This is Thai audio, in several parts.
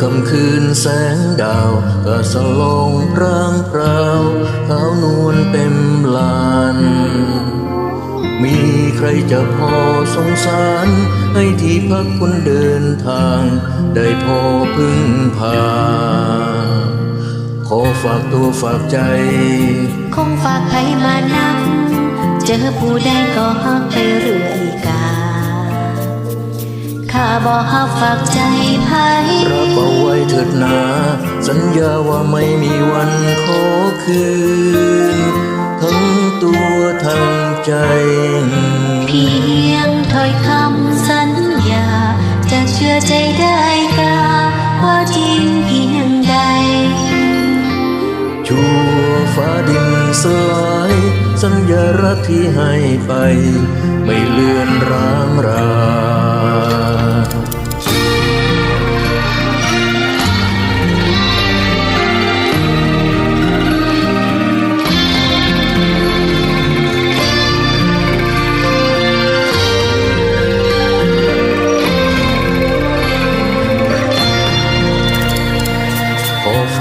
คำคืนแสงดาวก็สลงพรางพราวขาวนวลเต็มลาน มีใครจะพอสงสาร ให้ที่พักคนเดินทาง ได้พอพึ่งพา ขอฝากตัวฝากใจ คงฝากใครมานักเจอผู้ใดก็ฮักไปเรื่อยกา ข้าบอกฮักฝากใจไผรับเอาไว้เถิดนา สัญญาว่าไม่มีวันขอคืน ทั้งตัวทั้งใจ เพียงถ้อยคำสัญญา จะเชื่อใจได้กาว่าจริงเพียงใดชั่วฟ้าดินสลายสัญญารักที่ให้ไป ไม่เลือนร้างรา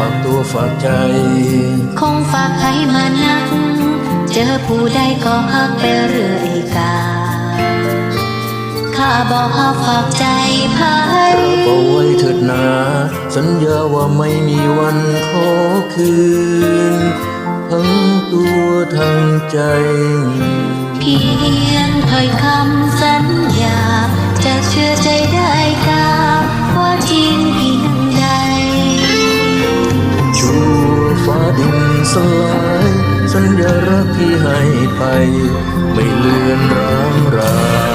ฝากตัวฝากใจ คงฝากใครมานัก เจอผู้ใดก็ฮักไปเรื่อยกาข้าบอกฮักฝากใจไผรับเอาไว้เถิดนา สัญญาว่าไม่มีวันขอคืน ทั้งตัวทั้งใจ เพียงถ้อยคำสัญ สลาย สัญญารักที่ให้ไป ไม่เลือนร้างรา